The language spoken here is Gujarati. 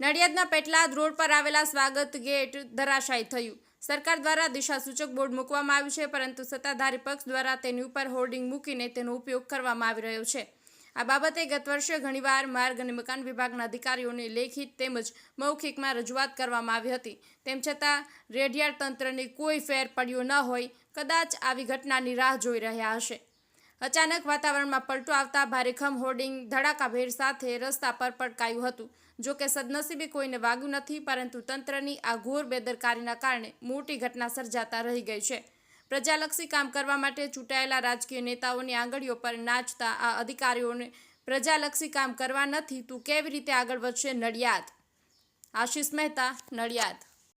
નડિયાદના પેટલાદ રોડ પર આવેલા સ્વાગત ગેટ ધરાશાયી થયું. સરકાર દ્વારા દિશા સૂચક બોર્ડ મૂકવામાં આવ્યું છે, પરંતુ સત્તાધારી પક્ષ દ્વારા તેની ઉપર હોર્ડિંગ મૂકીને તેનો ઉપયોગ કરવામાં આવી રહ્યો છે. આ બાબતે ગત વર્ષે ઘણીવાર માર્ગ અને મકાન વિભાગના અધિકારીઓને લેખિત તેમજ મૌખિકમાં રજૂઆત કરવામાં આવી હતી. તેમ છતાં રેડિયાળ તંત્રને કોઈ ફેર પડ્યો ન હોય. કદાચ આવી ઘટનાની રાહ જોઈ રહ્યા હશે. અચાનક વાતાવરણમાં પલટો આવતા ભારેખમ હોર્ડિંગ ધડાકાભેર સાથે રસ્તા પર પટકાયું હતું. જો કે સદનસીબે કોઈને વાગ્યું નથી, પરંતુ તંત્રની આ ઘોર બેદરકારીના કારણે મોટી ઘટના સર્જાતા રહી ગઈ છે. પ્રજાલક્ષી કામ કરવા માટે ચૂંટાયેલા રાજકીય નેતાઓની આંગળીઓ પર નાચતા આ અધિકારીઓને, પ્રજાલક્ષી કામ કરવા નથી, તું કેવી રીતે આગળ વધશે, નડિયાદ? આશિષ મહેતા, નડિયાદ.